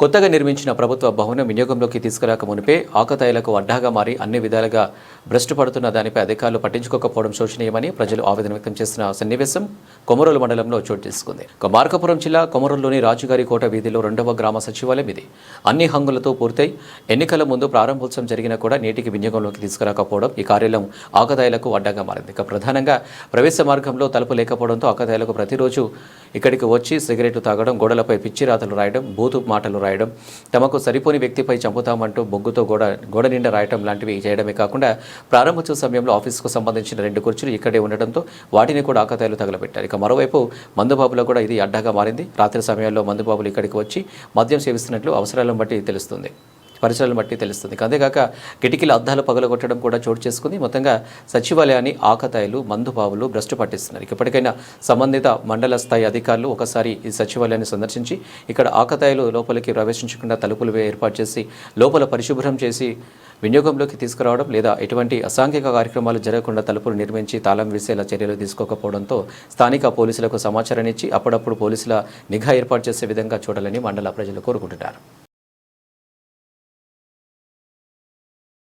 కొత్తగా నిర్మించిన ప్రభుత్వ భవనం వినియోగంలోకి తీసుకురాక మునిపే ఆకతాయిలకు అడ్డాగా మారి అన్ని విధాలుగా భ్రష్టు పడుతున్న దానిపై అధికారులు పట్టించుకోకపోవడం శోచనీయమని ప్రజలు ఆవేదన వ్యక్తం చేస్తున్న సన్నివేశం కొమరోలు మండలంలో చోటు చేసుకుంది. ఇక మార్కాపురం జిల్లా కొమరోలులోని రాజుగారి కోట వీధిలో రెండవ గ్రామ సచివాలయం ఇది. అన్ని హంగులతో పూర్తయి ఎన్నికల ముందు ప్రారంభోత్సవం జరిగినా కూడా నేటికి వినియోగంలోకి తీసుకురాకపోవడం ఈ కార్యాలయం ఆకతాయిలకు అడ్డంగా మారింది. ఇక ప్రధానంగా ప్రవేశ మార్గంలో తలుపు లేకపోవడంతో ఆకతాయిలకు ప్రతిరోజు ఇక్కడికి వచ్చి సిగరెట్లు తాగడం గోడలపై పిచ్చి రాతలు రాయడం బూతు మాటలు రాయడం తమకు సరిపోని వ్యక్తిపై చంపుతామంటూ బొగ్గుతో గోడ గోడ నిండా రాయటం లాంటివి చేయడమే కాకుండా ప్రారంభోత్సవ సమయంలో ఆఫీసుకు సంబంధించిన రెండు కుర్చీలు ఇక్కడే ఉండడంతో వాటిని కూడా ఆకతాయిలు తగలబెట్టారు. ఇక మరోవైపు మందుబాబులో కూడా ఇది అడ్డాగా మారింది. రాత్రి సమయాల్లో మందుబాబులు ఇక్కడికి వచ్చి మద్యం సేవిస్తున్నట్లు అవసరాలను బట్టి తెలుస్తుంది. పరిసరాలను బట్టి తెలుస్తుంది. అంతేకాక కిటికీల అద్దాలు పగలగొట్టడం కూడా చోటు చేసుకుంది. మొత్తంగా సచివాలయాన్ని ఆకతాయిలు మందుబావులు భ్రష్టు పట్టిస్తున్నారు. ఇప్పటికైనా సంబంధిత మండల స్థాయి అధికారులు ఒకసారి ఈ సచివాలయాన్ని సందర్శించి ఇక్కడ ఆకతాయిలు లోపలికి ప్రవేశించకుండా తలుపులు ఏర్పాటు చేసి లోపల పరిశుభ్రం చేసి వినియోగంలోకి తీసుకురావడం లేదా ఎటువంటి అసాంఘిక కార్యక్రమాలు జరగకుండా తలుపులు నిర్మించి తాళం వేసేలా చర్యలు తీసుకోకపోవడంతో స్థానిక పోలీసులకు సమాచారం ఇచ్చి అప్పుడప్పుడు పోలీసుల నిఘా ఏర్పాటు చేసే విధంగా చూడాలని మండల ప్రజలు కోరుకుంటున్నారు.